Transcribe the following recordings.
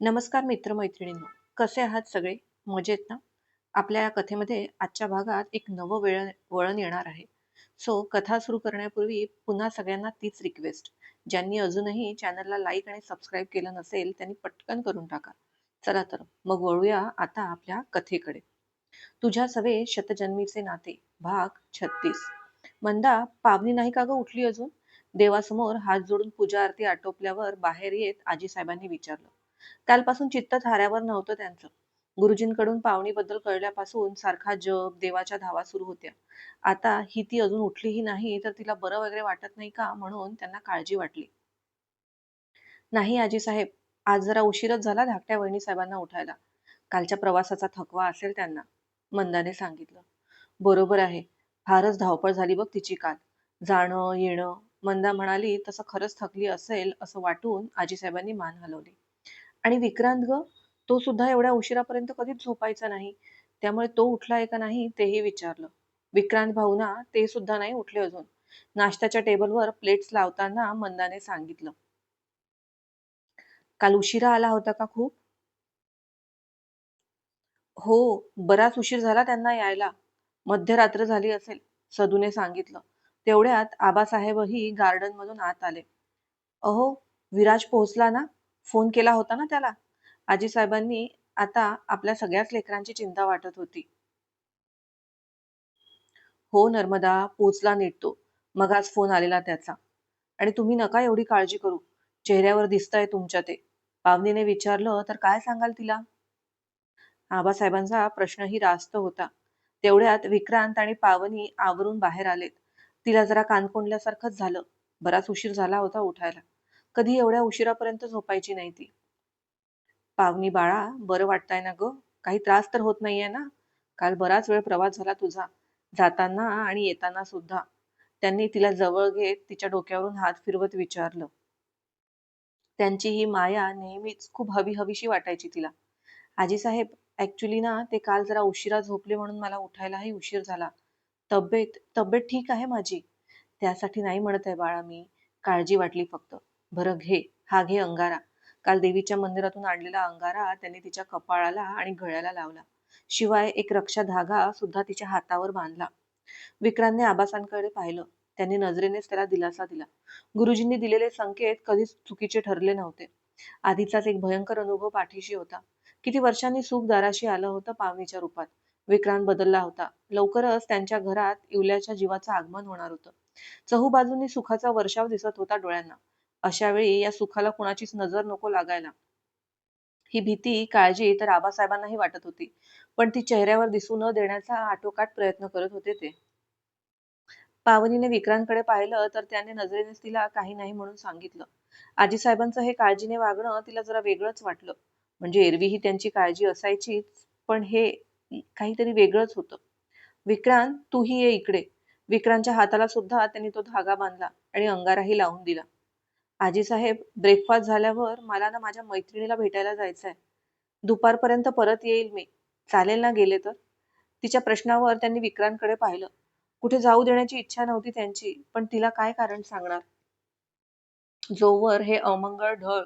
नमस्कार मित्रमैत्रिणींनो कसे आहात सगळे? मजेत ना? आपल्या या कथेमध्ये आजच्या भागात एक नवं वेळ वळण येणार आहे. सो कथा सुरू करण्यापूर्वी पुन्हा सगळ्यांना तीच रिक्वेस्ट. ज्यांनी अजूनही चॅनलला लाईक आणि सबस्क्राईब केलं नसेल त्यांनी पटकन करून टाका. चला तर मग वळूया आता आपल्या कथेकडे. तुझ्या सवे शतजन्मीचे नाते भाग छत्तीस मंदा पावनी नाही का ग उठली अजून? देवासमोर हात जोडून पूजा आरती आटोपल्यावर बाहेर येत आजी साहेबांनी विचारलं. कालपासून चित्त थाऱ्यावर नव्हतं त्यांचं. गुरुजींकडून पावणीबद्दल कळल्यापासून सारखा जप, देवाच्या धावा सुरू होत्या. आता ही ती अजून उठलीही नाही तर तिला बरं वगैरे वाटत नाही का म्हणून त्यांना काळजी वाटली. नाही आजीसाहेब, आज जरा उशीरच झाला धाकट्या वहिनीसाहेबांना उठायला. कालच्या प्रवासाचा थकवा असेल त्यांना, मंदाने सांगितलं. बरोबर आहे. फारच धावपळ झाली बघ तिची काल. जाणं येणं. मंदा म्हणाली तसं खरंच थकली असेल असं वाटून आजीसाहेबांनी मान हलवली. आणि विक्रांत ग तो सुद्धा एवढ्या उशिरापर्यंत कधीच झोपायचा नाही. त्यामुळे तो उठलाय का नाही तेही विचारलं. विक्रांत भाऊना ते सुद्धा नाही उठले अजून. नाश्त्याच्या टेबलवर प्लेट्स लावताना मंदाने सांगितलं. काल उशिरा आला होता का खूप? हो बराच उशीर झाला त्यांना यायला. मध्यरात्र झाली असेल सदूने सांगितलं. तेवढ्यात आबासाहेबही गार्डन मधून आत आले. अहो विराज पोहोचला ना? फोन केला होता ना त्याला? आजीसाहेबांनी आता आपल्या सगळ्याच लेकरांची चिंता वाटत होती. हो नर्मदा पोचला नीट तो. मग आज फोन आलेला त्याचा. आणि तुम्ही नका एवढी काळजी करू. चेहऱ्यावर दिसतंय तुमच्या ते. पावनीने विचारलं तर काय सांगाल तिला? आबासाहेबांचा प्रश्नही रास्त होता. तेवढ्यात विक्रांत आणि पावनी आवरून बाहेर आलेत. तिला जरा कानकोंडल्यासारखंच झालं. बराच उशीर झाला होता उठायला. कधी एवढ्या उशिरापर्यंत झोपायची नाही ती. पावनी बाळा बरं वाटतंय ना ग? काही त्रास तर होत नाहीये ना? काल बराच वेळ प्रवास झाला तुझा. जाताना आणि येताना सुद्धा. त्यांनी तिला जवळ घेत तिच्या डोक्यावरून हात फिरवत विचारलं. त्यांची ही माया नेहमीच खूप हवी हवीशी वाटायची तिला. आजी साहेब ऍक्च्युली ना ते काल जरा उशिरा झोपले म्हणून मला उठायलाही उशीर झाला. तब्येत तब्येत ठीक आहे माझी? त्यासाठी नाही म्हणत आहे बाळा मी. काळजी वाटली फक्त. बरं घे हा घे अंगारा. काल देवीच्या मंदिरातून आणलेला अंगारा त्याने तिच्या कपाळाला आणि गळ्याला लावला. शिवाय एक रक्षा धागा सुद्धा तिच्या हातावर बांधला. विक्रांतने आबासांकडे पाहिलं. त्यांनी नजरेनेच त्याला दिलासा दिला. गुरुजींनी दिलेले संकेत कधीच चुकीचे ठरले नव्हते. आधीचाच एक भयंकर अनुभव पाठीशी होता. किती वर्षांनी सुख दाराशी आलं होतं पावनीच्या रूपात. विक्रांत बदलला होता. लवकरच त्यांच्या घरात इवल्याच्या जीवाचं आगमन होणार होतं. चहूबाजूंनी सुखाचा वर्षाव दिसत होता डोळ्यांना. अशा वेळी या सुखाला कुणाचीच नजर नको लागायला. ही भीती काळजी तर आबासाहेबांनाही वाटत होती पण ती चेहऱ्यावर दिसू न देण्याचा आटोकाट प्रयत्न करत होते ते. पावनीने विक्रांतकडे पाहिलं तर त्याने नजरेनेच तिला काही नाही म्हणून सांगितलं. आजीसाहेबांचं हे काळजीने वागणं तिला जरा वेगळंच वाटलं. म्हणजे एरवी ही त्यांची काळजी असायचीच पण हे काहीतरी वेगळंच होतं. विक्रांत तूही ये इकडे. विक्रांतच्या हाताला सुद्धा त्यांनी तो धागा बांधला आणि अंगाराही लावून दिला. आजी साहेब ब्रेकफास्ट झाल्यावर मला ना माझ्या मैत्रिणीला भेटायला जायचं आहे दुपारपर्यंत परत येईल मी. चालेल ना गेले तर? तिच्या प्रश्नावर त्यांनी विक्रांतकडे पाहिलं. कुठे जाऊ देण्याची इच्छा नव्हती त्यांची पण तिला काय कारण सांगणार? जोवर हे अमंगळ ढळ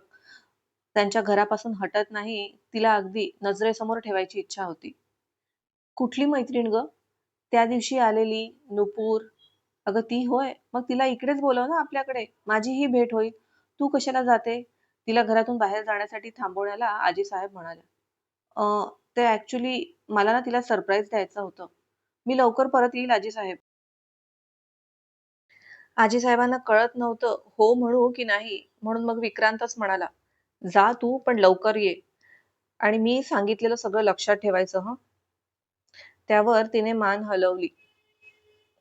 त्यांच्या घरापासून हटत नाही तिला अगदी नजरेसमोर ठेवायची इच्छा होती. कुठली मैत्रीण ग? त्या दिवशी आलेली नुपूर अगं ती होय. मग तिला इकडेच बोलव ना आपल्याकडे. माझी ही भेट होईल. तू कशाला जाते? तिला घरातून बाहेर जाण्यासाठी थांबवण्याला आजी साहेब म्हणाल्या ते ऍक्च्युली मला ना तिला सरप्राईज द्यायचं होतं. मी लवकर परत येईल आजी साहेब. आजी साहेबांना कळत नव्हतं हो म्हणू की नाही म्हणून मग विक्रांतच म्हणाला जा तू पण लवकर ये. आणि मी सांगितलेलं सगळं लक्षात ठेवायचं हं. त्यावर तिने मान हलवली.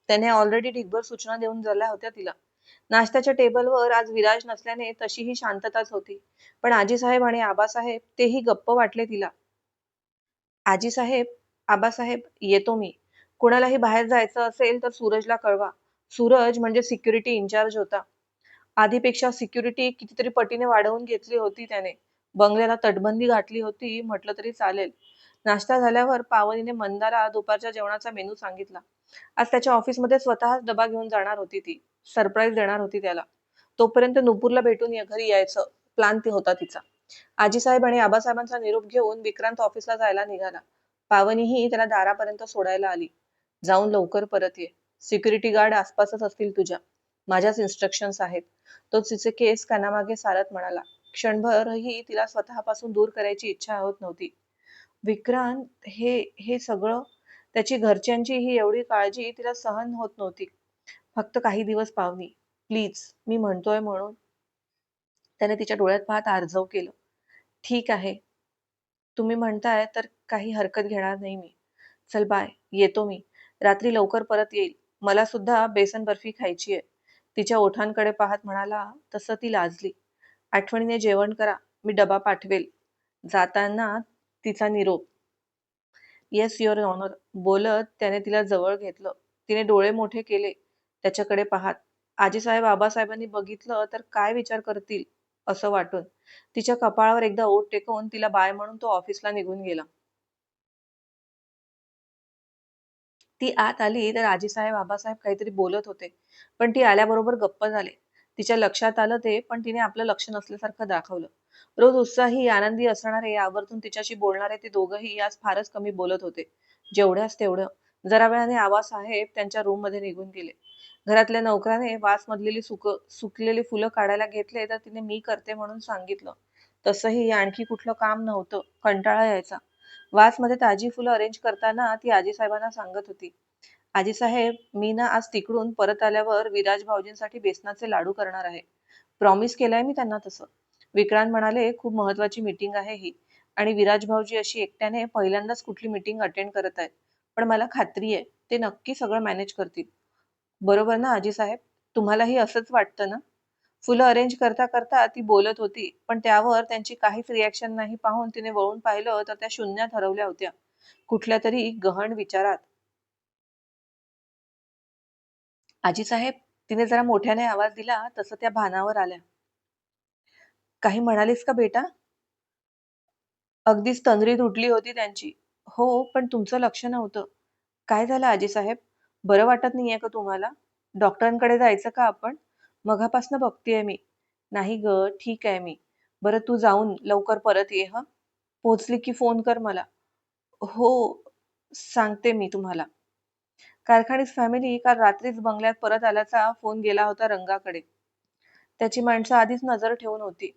त्याने ऑलरेडी ढिगभर सूचना देऊन झाल्या होत्या तिला. नाश्त्याच्या टेबलवर आज विराज नसल्याने तशीही शांतताच होती. पण आजीसाहेब आणि आबासाहेब तेही गप्प वाटले तिला. आजीसाहेब आबासाहेब येतो मी. कुणालाही बाहेर जायचं असेल तर सूरजला कळवा. सूरज म्हणजे सिक्युरिटी इन्चार्ज होता. आधीपेक्षा सिक्युरिटी कितीतरी पटीने वाढवून घेतली होती त्याने. बंगल्याला तटबंदी घातली होती म्हटलं तरी चालेल. नाश्ता झाल्यावर पावनीने मंदाला दुपारच्या जेवणाचा मेनू सांगितला. आज त्याच्या ऑफिसमध्ये स्वतःच डबा घेऊन जाणार होती ती. सरप्राईज देणार होती त्याला. तोपर्यंत नुपूरला भेटून घरी यायचं. प्लान ते होता तिचा. आजीसाहेब आणि आबासाहेबांचा निरोप घेऊन विक्रांत ऑफिसला जायला निघाला. पावनीही त्याला दारापर्यंत सोडायला आली. जाऊन लवकर परत ये. सिक्युरिटी गार्ड आसपासच असतील तुझ्या. माझ्याच इन्स्ट्रक्शन्स आहेत. तो तिचे केस कानामागे सारत म्हणाला. क्षणभरही तिला स्वतःपासून दूर करायची इच्छा होत नव्हती. विक्रांत हे हे सगळं त्याची घरच्यांची ही एवढी काळजी तिला सहन होत नव्हती. फक्त काही दिवस पावनी प्लीज मी म्हणतोय म्हणून. त्याने तिच्या डोळ्यात पाहत आर्जव केलं. ठीक आहे. तुम्ही म्हणताय तर काही हरकत घेणार नाही मी. चल बाय. येतो मी. रात्री लवकर परत येईल. मला सुद्धा बेसन बर्फी खायची आहे. तिच्या ओठांकडे पाहत म्हणाला तसं ती लाजली. आठवणीने जेवण करा. मी डबा पाठवेल. जाताना तिचा निरोप येस युअर ऑनर बोलत त्याने तिला जवळ घेतलं. तिने डोळे मोठे केले. त्याच्याकडे पाहत आजीसाहेब आबासाहेबांनी बघितलं तर काय विचार करतील? असं वाटून. तिच्या कपाळावर एकदा ओट टेकवून तिला बाय म्हणून तो ऑफिसला निघून गेला. ती आत आली तर आजीसाहेब आबासाहेब काहीतरी बोलत होते. पण ती आल्याबरोबर गप्प झाले. तिच्या लक्षात आलं ते पण तिने आपलं लक्ष नसल्यासारखं दाखवलं. रोज उत्साही आनंदी असणारे यावरतून तिच्याशी बोलणारे ते दोघंही आज फारच कमी बोलत होते. जेवढ्याच तेवढं. जरा वेळाने आबासाहेब त्यांच्या रूममध्ये निघून गेले. घरातल्या नौकराने वास मधलेली सुक सुकलेली फुलं काढायला घेतले तर तिने मी करते म्हणून सांगितलं. तसंही आणखी कुठलं काम नव्हतं. कंटाळा यायचा. वासमध्ये ताजी फुलं अरेंज करताना ती आजी साहेबांना सांगत होती. आजीसाहेब मी ना आज तिकडून परत आल्यावर विराज भाऊजींसाठी बेसनाचे लाडू करणार आहे. प्रॉमिस केलंय मी त्यांना तसं. विक्रांत म्हणाले खूप महत्वाची मीटिंग आहे ही. आणि विराज भाऊजी अशी एकट्याने पहिल्यांदाच कुठली मीटिंग अटेंड करत आहेत. पण मला खात्री आहे ते नक्की सगळं मॅनेज करतील. बरोबर ना आजीसाहेब? तुम्हालाही असंच वाटतं ना? फुलं अरेंज करता करता ती बोलत होती पण त्यावर त्यांची काहीच रिॲक्शन नाही पाहून तिने वळून पाहिलं तर त्या शून्यात हरवल्या होत्या. कुठल्या तरी गहन विचारात. आजीसाहेब तिने जरा मोठ्याने आवाज दिला तसं त्या भानावर आल्या. काही म्हणालीस का बेटा? अगदीच तंद्री तुटली होती त्यांची. हो पण तुमचं लक्ष नव्हतं. काय झालं आजीसाहेब? बरं वाटत नाहीये का तुम्हाला? डॉक्टरांकडे जायचं का आपण? मघापासनं बघतीये मी. नाही ग ठीक आहे मी. बरं तू जाऊन लवकर परत ये ह? पोचली की फोन कर मला. हो सांगते मी तुम्हाला. कारखानीत फॅमिली काल रात्रीच बंगल्यात परत आल्याचा फ़ोन गेला होता रंगाकडे. त्याची माणसं आधीच नज़र ठेवून होती.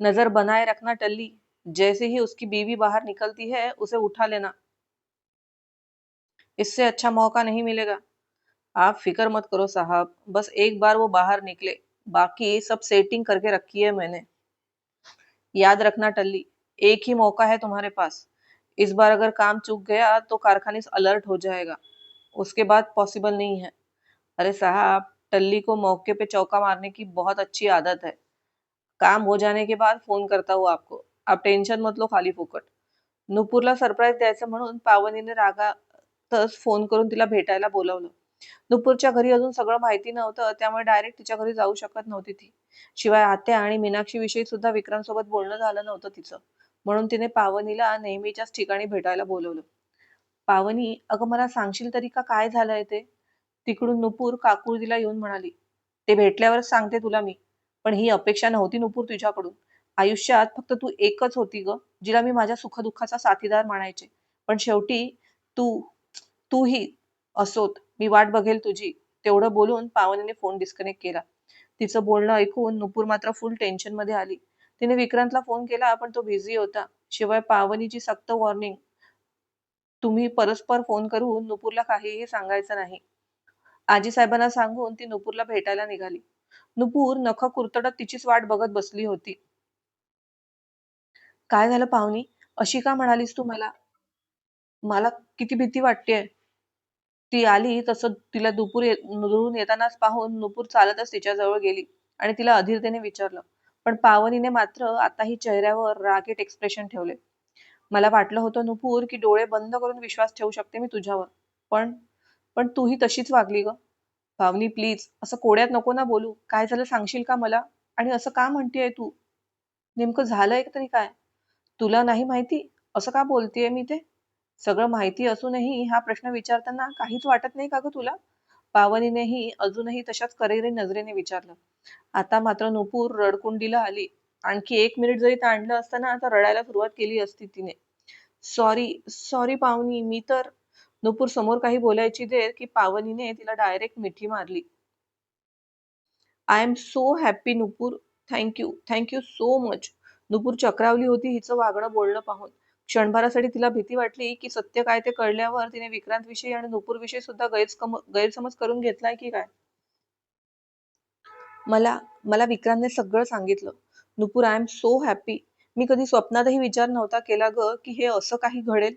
नज़र बनाए रखना टल्ली, जैसे ही उसकी बीवी बाहर निकलती है, उसे उठा लेना। इससे अच्छा मौका नहीं मिलेगा। आप फ़िक्र मत करो साहब, बस एक बार वो बाहर निकले। बाकी सब सेटिंग करके रखी है मैंने। याद रखना टल्ली, एक ही मौका है तुम्हारे पास। इस बार अगर काम चूक गया तो कारखाने अलर्ट हो जाएगा। उसके बाद पॉसिबल नहीं है। अरे साहब टल्ली को मौके पे चौका मारने की बहुत अच्छी आदत है। काम हो जाने के बाद फोन करता हूँ आपको। आप टेन्शन मत लो खाली फुकट। नुपूरला सरप्राईज द्यायचं म्हणून पावनीने रागातच फोन करून तिला भेटायला बोलावलं. नुपूरच्या घरी अजून सगळं माहिती नव्हतं त्यामुळे डायरेक्ट तिच्या घरी जाऊ शकत नव्हती ती. शिवाय आत्या आणि मीनाक्षी विषयी सुद्धा विक्रम सोबत बोलणं झालं नव्हतं तिचं. म्हणून तिने पावनीला नेहमीच्याच ठिकाणी भेटायला बोलवलं. पावनी अगं मला सांगशील तरी का काय झालंय ते? तिकडून नुपूर काकुळजीला येऊन म्हणाली ते भेटल्यावरच सांगते तुला मी पण ही अपेक्षा नव्हती नुपूर तुझ्याकडून. आयुष्यात फक्त तू एकच होती ग जिला मी माझ्या सुखदुःखाचा साथीदार म्हणायचे पण शेवटी तू तूही असोत मी वाट बघेल तुझी. तेवढं बोलून पावनीने फोन डिस्कनेक्ट केला. तिचं बोलणं ऐकून नुपूर मात्र फुल टेन्शनमध्ये आली. तिने विक्रांतला फोन केला पण तो बिझी होता. शिवाय पावनीची सक्त वॉर्निंग तुम्ही परस्पर फोन करून नुपूरला काहीही सांगायचं नाही. आजी साहेबांना सांगून ती नुपूरला भेटायला निघाली. नुपूर नख कुरतडत तिचीच वाट बघत बसली होती. काय झालं पाहुणी? अशी का म्हणालीस तू मला? मला किती भीती वाटतेय. ती आली तसं तिला दुपूर दुरून येतानाच पाहून नुपूर चालतच तिच्या जवळ गेली आणि तिला अधीरतेने विचारलं. पण पावनीने मात्र आताही चेहऱ्यावर रागेट एक्सप्रेशन ठेवले. मला वाटलं होतं नुपूर की डोळे बंद करून विश्वास ठेवू शकते मी तुझ्यावर. पण पण तूही तशीच वागली ग. भावनी प्लीज असं कोड्यात नको ना बोलू. काय झालं सांगशील का मला? आणि असं का म्हणतेय तू? नेमकं झालंय तरी काय? तुला नाही माहिती? असं का बोलतेय मी ते? सगळं माहिती असूनही हा प्रश्न विचारताना काहीच वाटत नाही का ग तुला? पावनीनेही अजूनही तशाच करेरी नजरेने विचारलं. आता मात्र नुपूर रडकुंडीला आली. आणखी एक मिनिट जरी ताणलं असतं ना तर रडायला सुरुवात केली असती तिने. सॉरी सॉरी पावनी मी तर नुपूर समोर काही बोलायची देर की पावनीने तिला डायरेक्ट मिठी मारली. I am so happy Nupur. Thank you thank you so much Nupur चक्रावली होती हिचं वागणं बोलणं पाहून. क्षणभरासाठी तिला भीती वाटली की सत्य काय ते कळल्यावर तिने विक्रांत विषयी आणि नुपूर विषयी सुद्धा गैरसम गैरसमज करून घेतलाय की काय? मला मला विक्रांतने सगळं सांगितलं. Nupur I am so happy मी कधी स्वप्नातही विचार नव्हता केला ग की हे असं काही घडेल.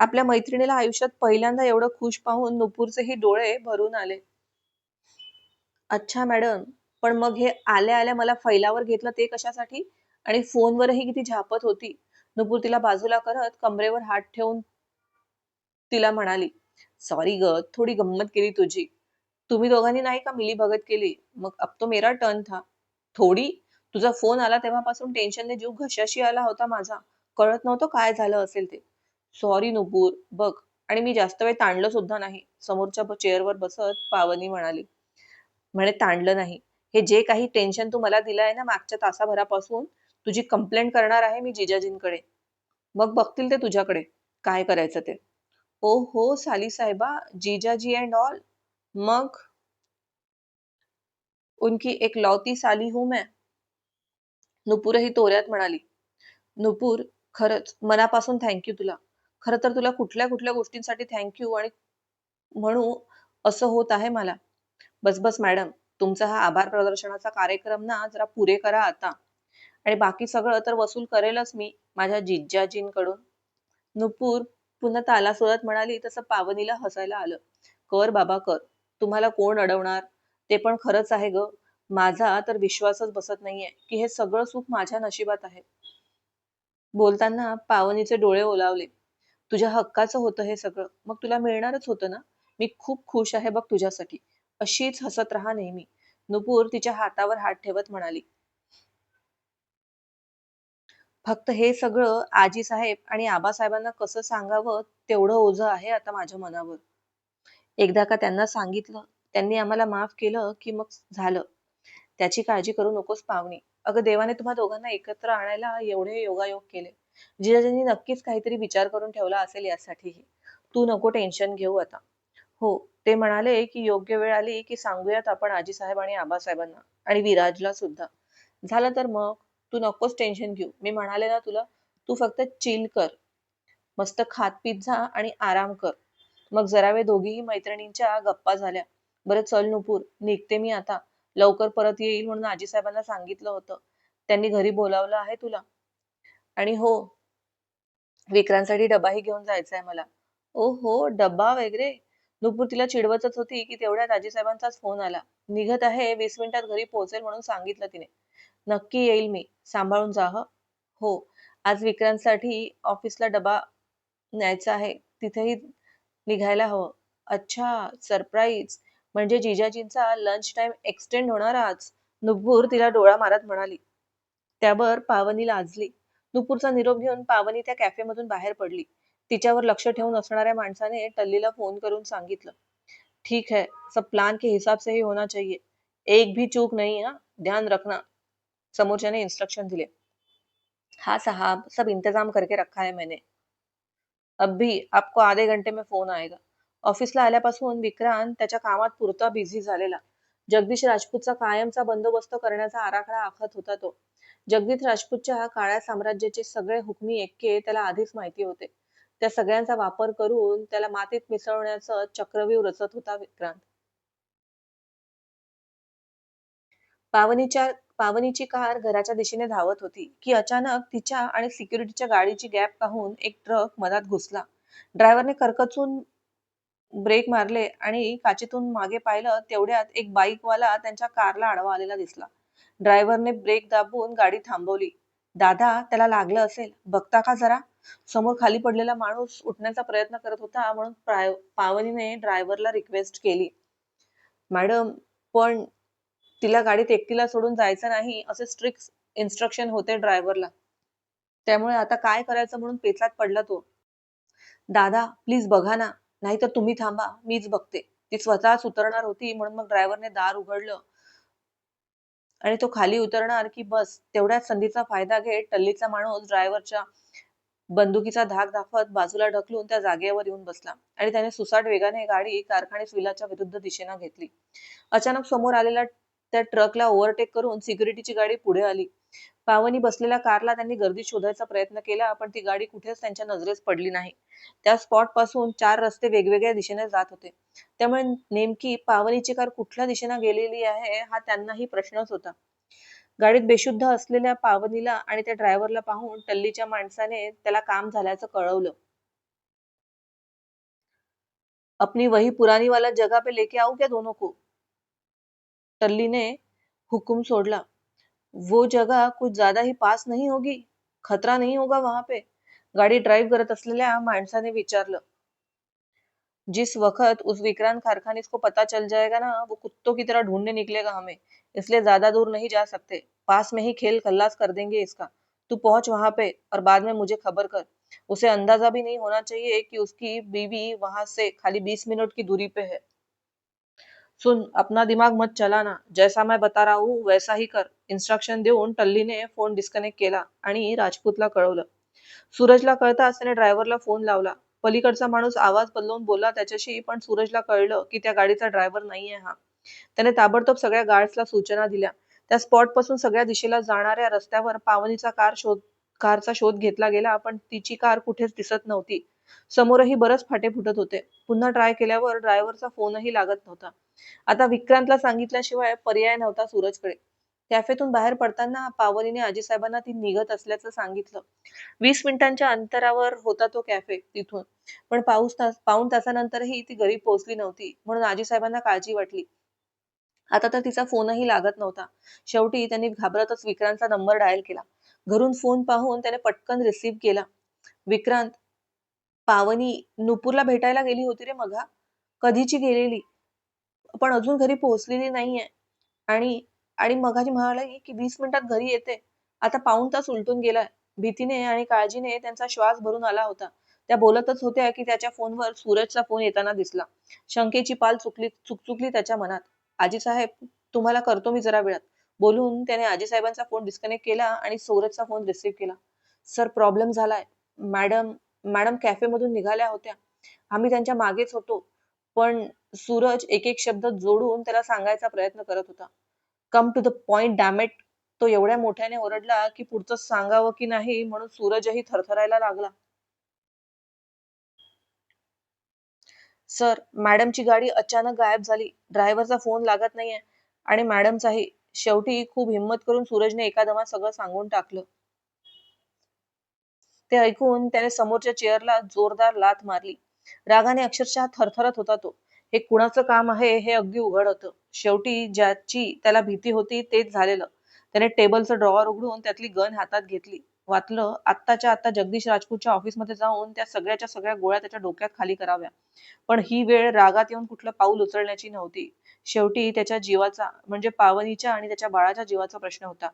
आपल्या मैत्रिणीला आयुष्यात पहिल्यांदा एवढं खुश पाहून नुपूरचेही डोळे भरून आले. अच्छा मॅडम पण मग हे आल्या आल्या मला फैलावर घेतलं ते कशासाठी? आणि फोनवरही किती झापत होती. नुपूर तिला बाजूला करत कमरेवर हात ठेवून तिला म्हणाली सॉरी ग थोडी गंमत केली तुझी. तुम्ही दोघांनी नाही का मिली भगत केली? मग अब तो मेरा टर्न था. थोडी? तुझा फोन आला तेव्हापासून टेन्शनने जीव घशाशी आला होता माझा. कळत नव्हतं काय झालं असेल ते. सॉरी नुपूर बघ. आणि मी जास्त वेळ ताणलं सुद्धा नाही. समोरच्या चेअरवर बसत पावनी म्हणाली. म्हणे ताणलं नाही. हे जे काही टेन्शन तू मला दिलं आहे ना मागच्या तासाभरापासून तुझी कंप्लेंट करणार आहे मी जिजाजींकडे. मग बघतील ते तुझ्याकडे. काय करायचं ते? ओ हो साली साहेबा जिजाजी अँड ऑल मग? उनकी एक लौती साली हूं मैं. नुपूरही तोऱ्यात म्हणाली नुपूर खरंच मनापासून थँक्यू तुला. खरं तर तुला कुठल्या कुठल्या गोष्टींसाठी थँक्यू आणि म्हणू असं होत आहे मला. बस बस मॅडम तुमचा हा आभार प्रदर्शनाचा कार्यक्रम ना जरा पुरे करा आता. आणि बाकी सगळं तर वसूल करेलच मी माझ्या जिज्जाजींकडून. नुपूर पुन्हा तालासुरात म्हणाली तसं पावनीला हसायला आलं. कर बाबा कर. तुम्हाला कोण अडवणार? ते पण खरंच आहे ग. माझा तर विश्वासच बसत नाहीये की हे सगळं सुख माझ्या नशिबात आहे. बोलताना पावनीचे डोळे ओलावले. तुझ्या हक्काचं होतं हे सगळं. मग तुला मिळणारच होतं ना? मी खूप खुश आहे बघ तुझ्यासाठी. अशीच हसत राहा नेहमी. नुपूर तिच्या हातावर हात ठेवत म्हणाली. फक्त हे सगळं आजी साहेब आणि आबासाहेबांना कसं सांगावं तेवढं ओझं आहे आता माझ्या मनावर. एकदा का त्यांना सांगितलं त्यांनी आम्हाला माफ केलं की मग झालं. त्याची काळजी करू नकोस पाहुणी. अगं देवाने तुम्हा दोघांना एकत्र आणायला एवढे योगायोग केले. जिजाजींनी नक्कीच काहीतरी विचार करून ठेवला असेल यासाठीही. तू नको टेन्शन घेऊ आता. हो ते म्हणाले की योग्य वेळ आली की सांगूयात आपण आजीसाहेब आणि आबासाहेबांना आणि विराजला सुद्धा. झालं तर मग? तू नकोच टेन्शन घेऊ. मी म्हणाले ना तुला तू फक्त चिल कर. मस्त खात पीत जा आणि आराम कर. मग जरा वेळ दोघीही मैत्रिणींच्या गप्पा झाल्या. बरं चल नुपूर निघते मी आता. लवकर परत येईल म्हणून आजी साहेबांना सांगितलं होतं. त्यांनी घरी बोलावलं आहे तुला. आणि हो विक्रांसाठी डबाही घेऊन जायचा आहे मला. ओ हो डब्बा वगैरे? नुपूर तिला चिडवतच होती की तेवढ्यात आजीसाहेबांचाच फोन आला. निघत आहे वीस मिनिटात घरी पोहोचेल म्हणून सांगितलं तिने. नक्की येईल मी. सांभाळून जा हो आज विक्रांतसाठी ऑफिसला डबा न्यायचा आहे. तिथेही निघायला हवं. अच्छा सरप्राईज म्हणजे जिजाजींचा लंच टाइम एक्सटेंड होणार आज नुपूर तिला डोळा मारत म्हणाली. त्यावर पावनी लाजली. नुपूरचा निरोप घेऊन पावनी त्या कॅफेमधून बाहेर पडली. तिच्यावर लक्ष ठेवून असणाऱ्या माणसाने टल्लीला फोन करून सांगितलं. ठीक है सब प्लान के हिसाब से ही होना चाहिए. एक भी चूक नहीं ना? ध्यान रखना. समोरच्याने इन्स्ट्रक्शन दिले. हाँ साहब सब इंतजाम करके रखा है मैंने. अब भी आपको आधे घंटे में फोन आएगा। ऑफिसला आल्यापासून विक्रांत त्याच्या कामात पुरता बिझी झालेला. जगदीश राजपूतचा कायमचा बंदोबस्त करण्याचा आराखडा आखत होता तो. जगदीश राजपूतच्या काळ्या साम्राज्याचे सगळे हुकमी एक्के त्याला आधीच माहिती होते. त्या सगळ्यांचा वापर करून त्याला मातीत मिसळण्याचं चक्रव्यूह रचत होता विक्रांत. पावनीच्या पावनीची कार घराच्या दिशेने धावत होती की अचानक तिच्या आणि सिक्युरिटीच्या गाडीची गॅप पाहून एक ट्रक मधात घुसला. ड्रायव्हरने करकचून ब्रेक मारले आणि काचेतून मागे पाहिलं तेवढ्यात एक बाईकवाला त्यांच्या कारला आडवा आलेला दिसला. ड्रायव्हरने ब्रेक दाबून गाडी थांबवली. दादा त्याला लागलं असेल. बघता का जरा? समोर खाली पडलेला माणूस उठण्याचा प्रयत्न करत होता म्हणून प्राय- पावनीने ड्रायव्हरला रिक्वेस्ट केली. मॅडम पण तिला गाडीत एकटीला सोडून जायचं नाही असे स्ट्रिक्ट इन्स्ट्रक्शन होते ड्रायव्हरला त्यामुळे आता काय करायचं म्हणून पेचात पडला तो. दादा प्लीज बघा ना. नाहीतर तुम्ही थांबा. मीच बघते. ती स्वतःच उतरणार होती म्हणून मग ड्रायव्हरने दार उघडलं. आणि तो खाली उतरणार की बस तेवढ्याच संधीचा फायदा घेत टल्लीचा माणूस ड्रायव्हरच्या बंदुकीचा धाक दाखवत बाजूला ढकलून त्या जागेवर येऊन बसला आणि त्याने सुसाट वेगाने गाडी कारखाने विलाच्या विरुद्ध दिशेनं घेतली. अचानक समोर आलेला त्या ट्रकला ओव्हरटेक करून सिक्युरिटीची गाडी पुढे आली. पावनी बसलेल्या कारला त्यांनी गर्दी शोधायचा प्रयत्न केला पण ती गाडी कुठेच त्यांच्या नजरेस पडली नाही. त्या स्पॉटपासून चार रस्ते वेगवेगळ्या दिशेने जात होते. त्यामुळे नेमकी पावनीची कार कुठल्या दिशेने गेलेली आहे हा त्यांनाही प्रश्नच होता. गाडीत बेशुद्ध असलेल्या पावनीला आणि त्या ड्रायव्हरला पाहून टल्लीच्या माणसाने त्याला काम झाल्याचं कळवलं. अपनी वही पुरानी वाला जगा पे लेके आऊ क्या दोनों को? टल्लीने हुकुम सोडला। वो जगह कुछ ज़्यादा ही पास नहीं होगी, खतरा नहीं होगा वहाँ पे। गाडी ड्राईव्ह करत असलेल्या माणसाने विचारलं। जिस वक्त उस विक्रांत कारखानिस को पता चल जाएगा ना, वो कुत्तों की तरह ढूँढने निकलेगा हमें, इसलिए ज़्यादा दूर नहीं जा सकते। पास में ही खेल खल्लास कर देंगे इसका। तू पहुँच वहाँ पे और बाद में मुझे खबर कर। उसे अंदाज़ा भी नहीं होना चाहिए कि उसकी बीवी वहाँ से खाली बीस मिनट की दूरी पे है। सुन अपना दिमाग मत चलाना. जैसा मैं बता रहा हूँ वैसा ही कर. इन्स्ट्रक्शन देऊन टल्लीने फोन डिस्कनेक्ट केला आणि राजपूतला कळवलं. सूरजला कळताच त्याने ड्रायव्हरला फोन लावला. पलीकडचा माणूस आवाज बदलून बोलला त्याच्याशी पण सूरजला कळलं की त्या गाडीचा ड्रायव्हर नाहीये हा. त्याने ताबडतोब सगळ्या गार्ड्सला सूचना दिल्या. त्या स्पॉटपासून सगळ्या दिशेला जाणाऱ्या रस्त्यावर पावनीचा कार शोध कारचा शोध घेतला गेला पण तिची कार कुठेच दिसत नव्हती. समोरही बरंच फाटे फुटत होते. पुन्हा ट्राय केल्यावर ड्रायव्हरचा फोनही लागत नव्हता. आता विक्रांतला सांगितल्याशिवाय पर्याय नव्हता सूरजकडे. कॅफेतून बाहेर पडताना पावनीने आजीसाहेबांना ती निघत असल्याचं सांगितलं. वीस मिनिटांच्या अंतरावर होता तो कॅफे तिथून. पण पाऊस तास पाऊण तासानंतरही ती घरी पोहोचली नव्हती म्हणून आजीसाहेबांना काळजी वाटली. आता तर तिचा फोनही लागत नव्हता. शेवटी त्यांनी घाबरतच विक्रांतचा नंबर डायल केला. घरून फोन पाहून त्याने पटकन रिसीव्ह केला. विक्रांत पावनी नुपूरला भेटायला गेली होती रे मघा. कधीची गेलेली? पण अजून घरी पोहोचलेली नाहीये. आणि आणि मघाची म्हणाली की वीस मिनिटात घरी येते. आता पाऊण तास उलटून गेलाय. भीतीने आणि काळजीने त्यांचा श्वास भरून आला होता. त्या बोलतच होत्या की त्याच्या फोनवर सूरजचा फोन येताना दिसला. शंकेची पाल चुकली चुकचुकली त्याच्या मनात. आजी साहेब तुम्हाला करतो मी जरा वेळात. बोलून त्याने आजी साहेबांचा फोन डिस्कनेक्ट केला आणि सूरजचा फोन रिसीव्ह केला. सर प्रॉब्लेम झालाय. मॅडम मॅडम कॅफे मधून निघाल्या होत्या. आम्ही त्यांच्या मागेच होतो. पण सूरज एक एक शब्द जोडून त्याला सांगायचा प्रयत्न करत होता. Come to the point dammit तो एवढ्या मोठ्याने ओरडला की पुढचं सांगावं की नाही म्हणून सूरजही थरथरायला लागला. सर मॅडमची गाडी अचानक गायब झाली. ड्रायव्हरचा फोन लागत नाहीये आणि मॅडमचाही शेवटी खूप हिंमत करून सूरजने एका दमात सगळं सांगून टाकलं. ते ऐकून त्याने समोरच्या चेअरला जोरदार लाथ मारली. रागाने अक्षरशः थरथरत होता तो. हे कुणाचं काम आहे हे अगदी उघड होतं शेवटी ज्याची त्याला भीती होती तेच झालेलं. त्याने टेबलचं ड्रॉवर उघडून त्यातली गन हातात घेतली. वाचलं आत्ताच्या आत्ता जगदीश राजपूतच्या ऑफिसमध्ये जाऊन त्या सगळ्याच्या सगळ्या गोळ्या त्याच्या डोक्यात खाली कराव्या. पण ही वेळ रागात येऊन कुठलं पाऊल उचलण्याची नव्हती. शेवटी त्याच्या जीवाचा म्हणजे पावनीच्या आणि त्याच्या बाळाच्या जीवाचा प्रश्न होता.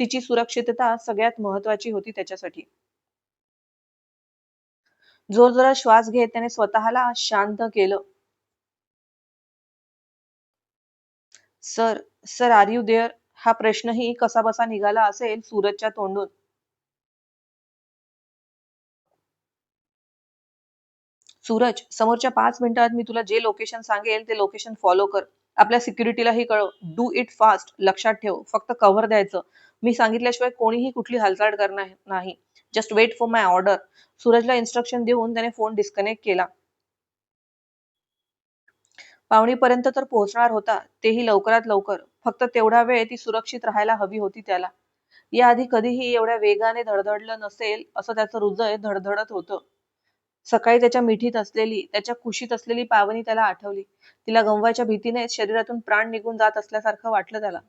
तिची सुरक्षितता सगळ्यात महत्वाची होती त्याच्यासाठी. जोरजोरात श्वास घेत त्याने स्वतःला शांत केलं. Sir sir are you there? हा प्रश्नही कसा बसा निघाला असेल सूरजच्या तोंडून. सूरज समोरच्या पाच मिनिटात मी तुला जे लोकेशन सांगेल ते लोकेशन फॉलो कर. आपल्या सिक्युरिटीलाही कळव. Do it fast. लक्षात ठेव. फक्त कव्हर द्यायचं. मी सांगितल्याशिवाय कोणीही कुठली हालचाल करणार नाही. Just wait for my order सूरजला इन्स्ट्रक्शन देऊन त्याने फोन डिस्कनेक्ट केला. पावणीपर्यंत तर पोहोचणार होता. तेही लवकरात लवकर. फक्त तेवढा वेळ ती सुरक्षित राहायला हवी होती त्याला. याआधी कधीही एवढ्या वेगाने धडधडलं नसेल असं त्याचं हृदय धडधडत होतं. सकाळी त्याच्या मिठीत असलेली त्याच्या खुशीत असलेली पावनी त्याला आठवली. तिला गमवायच्या भीतीने शरीरातून प्राण निघून जात असल्यासारखं वाटलं त्याला.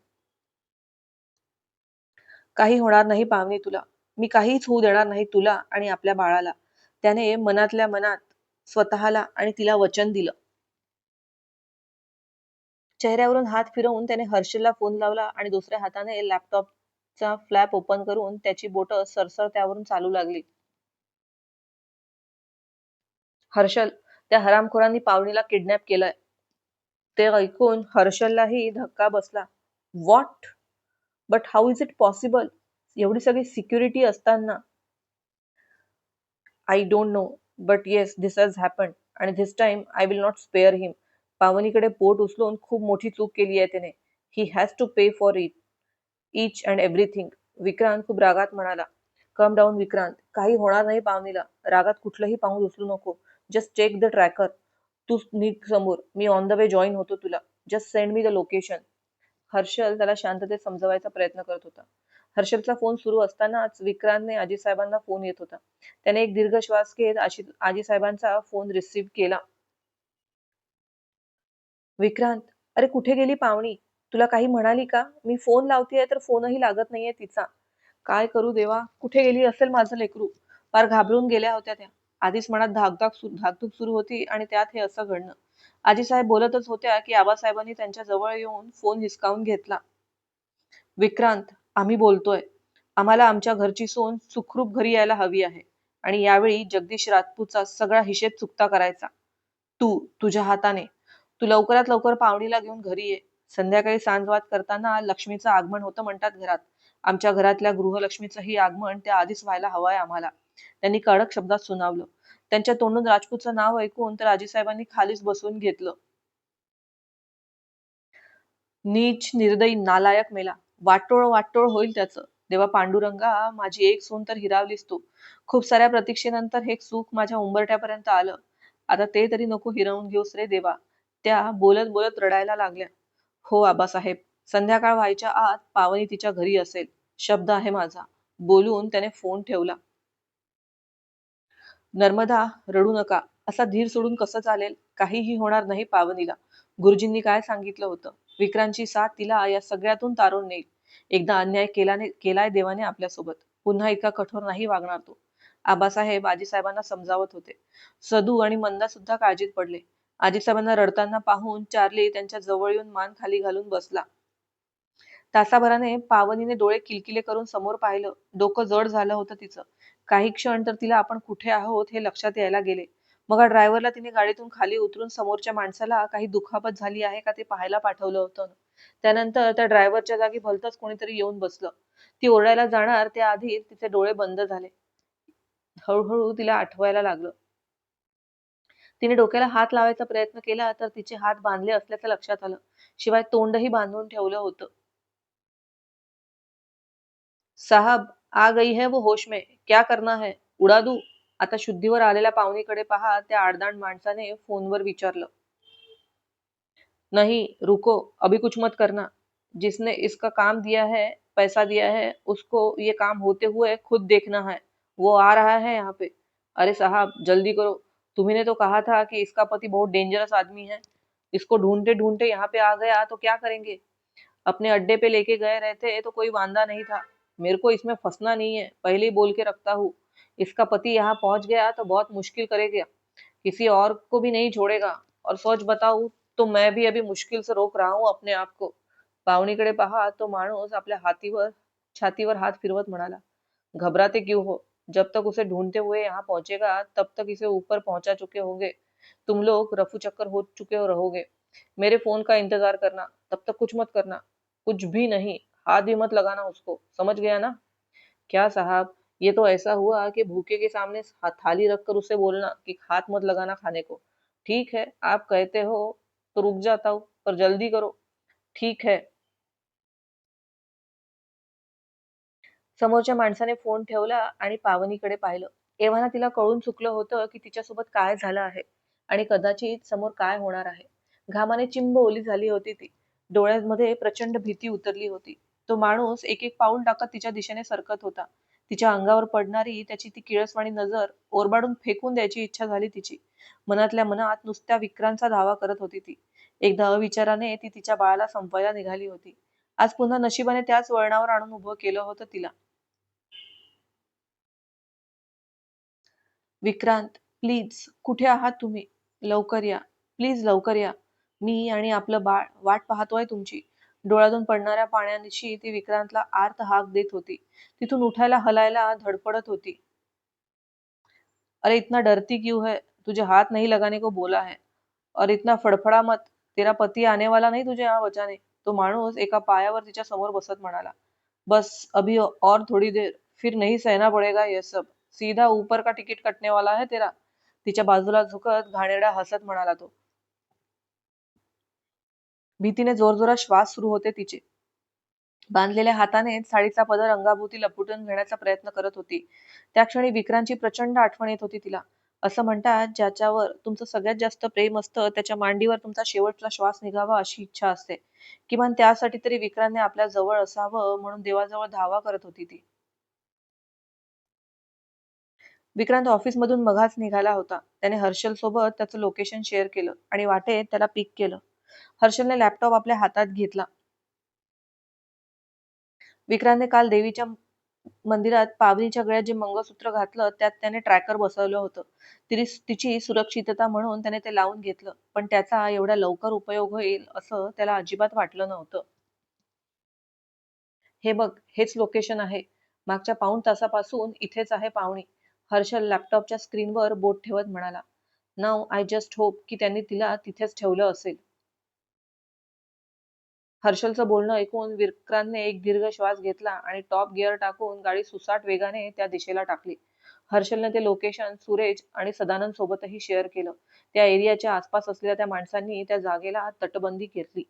काही होणार नाही पावनी तुला. मी काहीच होऊ देणार नाही तुला आणि आपल्या बाळाला. त्याने मनातल्या मनात स्वतःला आणि तिला वचन दिलं. चेहऱ्यावरून हात फिरवून त्याने हर्षलला फोन लावला आणि दुसऱ्या हाताने लॅपटॉपचा फ्लॅप ओपन करून त्याची बोट सरसर त्यावरून चालू लागली. हर्षल त्या हरामखोरांनी पावनीला किडनॅप केलंय. ते ऐकून हर्षललाही धक्का बसला. What but how is it possible एवढी सगळी सिक्युरिटी असताना. I don't know but yes this has happen आणि this time I will not spare him पावनीकडे पोट उचलून खूप मोठी चूक केली आहे त्याने he has to pay for it each and everything Vikrant खूप रागात म्हणाला. Calm down Vikrant. काही होणार नाही पावनीला रागात कुठलंही पाऊल उचलू नको. जस्ट चेक द ट्रॅकर तू निघ समोर. मी ऑन द वे जॉईन होतो तुला. Just send me the location Harshal त्याला शांततेत समजवायचा प्रयत्न करत होता. हर्षलचा फोन सुरू असतानाच विक्रांतने आजी साहेबांना फोन येत होता. त्याने एक दीर्घ श्वास घेत आजी साहेबांचा फोन रिसीव्ह केला. विक्रांत अरे कुठे गेली पाहुणी? तुला काही म्हणाली का? मी फोन लावतीये तर फोनही लागत नाहीये तिचा. काय करू देवा? कुठे गेली असेल माझं लेकरू? फार घाबरून गेल्या होत्या त्या. आधीच मनात धाकधाक धाकधूक सुरू होती आणि त्यात हे असं घडणं आजी साहेब बोलतच होत्या की आबासाहेबांनी त्यांच्या जवळ येऊन फोन हिसकावून घेतला. विक्रांत आम्ही बोलतोय. आम्हाला आमच्या घरची सोन सुखरूप घरी यायला हवी आहे आणि यावेळी जगदीश राजपूतचा सगळा हिशेब चुकता करायचा. तू तुझ्या हाताने. तू लवकरात लवकर पावणीला घेऊन घरी ये. संध्याकाळी सांजवाद करताना लक्ष्मीचं आगमन होतं म्हणतात घरात. आमच्या घरातल्या गृहलक्ष्मीचंही आगमन त्या आधीच व्हायला हवंय आम्हाला. त्यांनी कडक शब्दात सुनावलं. त्यांच्या तोंडून राजपूतचं नाव ऐकून तर आजीसाहेबांनी खालीच बसवून घेतलं. नीच निर्दयी नालायक मेला. वाटोळ वाटोळ होईल त्याचं. देवा पांडुरंगा माझी एक सून तर हिरावलीस तू. खूप साऱ्या प्रतीक्षेनंतर हे सुख माझ्या उंबरट्यापर्यंत आलं. आता ते तरी नको हिरवून घेऊस रे देवा. त्या बोलत बोलत रडायला लागल्या. हो आबासाहेब संध्याकाळ व्हायच्या आत पावनी तिच्या घरी असेल. शब्द आहे माझा. बोलून त्याने फोन ठेवला. नर्मदा रडू नका असा धीर सोडून कसं चालेल? काहीही होणार नाही पावनीला. गुरुजींनी काय सांगितलं होतं? विक्रांची साथ तिला या सगळ्यातून तारून नेईल. एकदा अन्याय केलाने केलाय देवाने आपल्यासोबत. पुन्हा इतका कठोर नाही वागणार तो. आबासाहेब आजीसाहेबांना समजावत होते. सदू आणि मंदा सुद्धा काळजीत पडले. आजीसाहेबांना रडताना पाहून चार्ली त्यांच्या जवळ येऊन मान खाली घालून बसला. तासाभराने पावनीने डोळे किलकिले करून समोर पाहिलं. डोकं जड झालं होतं तिचं. काही क्षण तर तिला आपण कुठे आहोत हे लक्षात यायला गेले. मग ड्रायव्हरला तिने गाडीतून खाली उतरून समोरच्या माणसाला काही दुखापत झाली आहे का ते पाहायला पाठवलं होतं. त्यानंतर त्या ड्रायव्हरच्या जागी भलतच कोणीतरी येऊन बसलं. ती ओरडायला जाणार त्याआधी तिचे डोळे बंद झाले. हळूहळू तिला आठवायला लागलं. तिने डोक्याला हात लावायचा प्रयत्न केला तर तिचे हात बांधले असल्याचं लक्षात आलं. शिवाय तोंडही बांधून ठेवलं होतं. साहब आ गई है वो होश में, क्या करना है? उडा दू? आता शुद्धीवर आलेल्या पाहुणीकडे पहा, त्या आडदांड माणसाने फोनवर विचारलं. नहीं, रुको, अभी कुछ मत करना. जिसने इसका काम दिया है, पैसा दिया है, उसको ये काम होते हुए खुद देखना है. वो आ रहा है यहाँ पे. अरे साहब, जल्दी करो. तुम्ही तो कहा था कि इसका पति बहुत डेंजरस आदमी है. इसको ढूंढते ढूंढते यहाँ पे आ गया तो क्या करेंगे? अपने अड्डे पे लेके गए रहते तो कोई वांदा नहीं था. मेरे को इसमें फंसना नहीं है, पहले ही बोल के रखता हूँ। इसका पति यहाँ पहुँच गया तो बहुत मुश्किल करेगा, किसी और को भी नहीं छोड़ेगा। और सोच बताऊ तो मैं भी अभी मुश्किल से रोक रहा हूँ अपने आप को। पाहुणीकडे पहा तो माणूस आपल्या हातीवर छातीवर हात फिरवत म्हणाला, घबराते क्यों हो? जब तक उसे ढूंढते हुए यहाँ पहुंचेगा, तब तक इसे ऊपर पहुँचा चुके होंगे। तुम लोग रफू चक्कर हो चुके हो रहोगे। मेरे फ़ोन का इंतज़ार करना, तब तक कुछ मत करना, कुछ भी नहीं। हाथ भी मत लगाना उसको। समझ गया ना? क्या साहब? ये तो ऐसा हुआ कि भूखे के सामने थाली रखकर उसे बोलना कि हाथ मत लगाना खाने को। ठीक है आप कहते हो तो रुक जाता हूँ पर जल्दी करो। ठीक है। समोरच्या माणसाने फोन ठेवला आणि पावनीकडे पाहिलं. एव्हाना तिला कळून चुकलं होतं की तिच्यासोबत काय झालं आहे आणि कदाचित समोर काय होणार आहे. घामाने चिंब ओली झाली होती ती. डोळ्यांमध्ये प्रचंड भीती उतरली होती. तो माणूस एक एक पाऊल टाकत तिच्या दिशेने सरकत होता. तिच्या अंगावर पडणारी त्याची ती किळसवाणी नजर ओरबाडून फेकून द्यायची इच्छा झाली तिची. मनातल्या मनात नुसत्या विक्रांचा धावा करत होती ती. एकदा अविचाराने ती तिच्या बाळाला संपवायला निघाली होती. आज पुन्हा नशिबाने त्याच वळणावर आणून उभं केलं होतं तिला. विक्रांत प्लीज कुठे आहात तुम्ही? लवकर या. प्लीज लवकर या. मी आणि आपलं बाळ वाट पाहतोय तुमची. डोळ्यातून पडणाऱ्या पाण्याची ती विक्रांतला आर्त हाक देत होती. तिथून उठायला हलायला धडपडत होती. अरे इतना डरती क्यों है? तुझे हाथ नहीं लगाने को बोला है. और इतना फडफडा मत. तेरा पती आने वाला नाही तुझे यहाँ बचाने. तो माणूस एका पायावर तिच्या समोर बसत म्हणाला बस अभी और थोड़ी देर. फिर नहीं सहना पडेगा ये सब. सीधा ऊपर का तिकीट कटने वाला है तेरा. तिच्या बाजूला झुकत घाणेरडा हसत म्हणाला तो. भीतीने जोरजोरात श्वास सुरू होते तिचे. बांधलेल्या हाताने साडीचा पदर अंगाभोवती लपटून घेण्याचा प्रयत्न करत होती. त्या क्षणी विक्रांतची प्रचंड आठवण येत होती तिला. असं म्हणतात ज्याच्यावर तुमचं सगळ्यात जास्त प्रेम असतं त्याच्या मांडीवर तुमचा शेवटचा श्वास निघावा अशी इच्छा असते. किमान त्यासाठी तरी विक्रांतने आपल्या जवळ असावं म्हणून देवाजवळ धावा करत होती ती. विक्रांत ऑफिसमधून मघाच निघाला होता. त्याने हर्षल सोबत त्याचं लोकेशन शेअर केलं आणि वाटेत त्याला पिक केलं. हर्षलने लॅपटॉप आपल्या हातात घेतला. विक्रांतने काल देवीच्या मंदिरात पावलीच्या गळ्यात जे मंगळसूत्र घातलं त्यात त्याने ट्रॅकर बसवलं होतं. तिरी तिची सुरक्षितता म्हणून त्याने ते लावून घेतलं पण त्याचा एवढ्या लवकर उपयोग होईल असं त्याला अजिबात वाटलं नव्हतं. हे बघ हेच लोकेशन आहे. मागच्या पाऊण तासापासून इथेच आहे पाहुणी. हर्षल लॅपटॉपच्या स्क्रीनवर बोट ठेवत म्हणाला नाव आय जस्ट होप की त्यांनी तिला तिथेच ठेवलं असेल. हर्षलचं बोलणं ऐकून विक्रांतने एक दीर्घ श्वास घेतला आणि टॉप गिअर टाकून गाडी सुसाट वेगाने त्या दिशेला टाकली. हर्षलने ते लोकेशन सुरेश आणि सदानंद सोबतही शेअर केलं. त्या एरियाच्या आसपास असलेल्या त्या माणसांनी त्या जागेला तटबंदी घेतली.